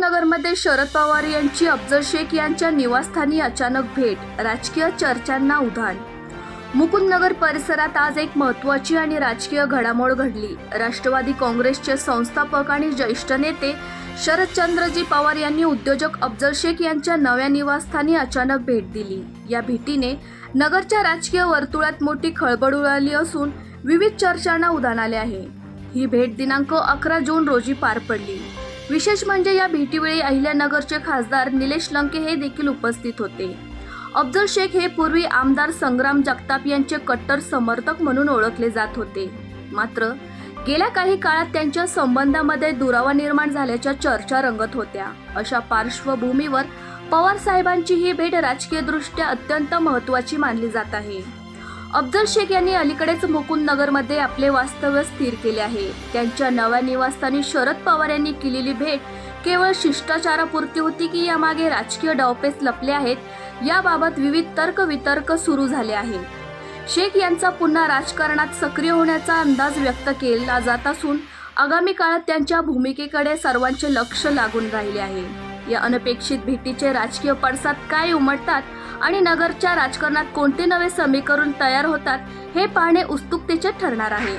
नगरमध्ये शरद पवार यांची अफजल शेख यांच्या निवासस्थानी अचानक भेट राजकीय चर्चांना उधाण. मुकुंदनगर परिसरात आज एक महत्त्वाची आणि राजकीय घडामोड घडली. राष्ट्रवादी काँग्रेसचे संस्थापक आणि ज्येष्ठ नेते शरदचंद्रजी पवार यांनी उद्योजक अफजल शेख यांच्या नव्या निवासस्थानी अचानक भेट दिली. या भेटीने नगरच्या राजकीय वर्तुळात मोठी खळबळ उडाली असून विविध चर्चांना उधाण आले आहे. ही भेट दिनांक अकरा जून रोजी पार पडली. विशेष म्हणजे या भेटीवेळी अहिल्यानगरचे खासदार निलेश लंके हे देखील उपस्थित होते. अफजल शेख हे पूर्वी आमदार संग्राम जगताप यांचे कट्टर समर्थक म्हणून ओळखले जात होते. मात्र गेल्या काही काळात त्यांच्या संबंधामध्ये दुरावा निर्माण झाल्याच्या चर्चा रंगत होत्या. अशा पार्श्वभूमीवर पवार साहेबांची ही भेट राजकीयदृष्ट्या अत्यंत महत्त्वाची मानली जात आहे. अफजल शेख यांनी अलीकडेच मुकुंद नगरमध्ये आपले वास्तव्य स्थिर केले आहे. त्यांच्या नव्या निवासस्थानी शरद पवार यांनी केलेली भेट केवळ शिष्टाचारापुरती होती की यामागे राजकीय डावपेच लपले आहेत याबाबत विविध तर्क वितर्क सुरू झाले आहे. शेख यांचा पुन्हा राजकारणात सक्रिय होण्याचा अंदाज व्यक्त केला जात असून आगामी काळात त्यांच्या भूमिकेकडे सर्वांचे लक्ष लागून राहिले आहे. या अनपेक्षित भेटीचे राजकीय पडसाद काय उमटतात आणि नगरच्या राजकारणात कोणते नवे समीकरण तयार होतात हे पाहणे उत्सुकतेचे ठरणार आहे.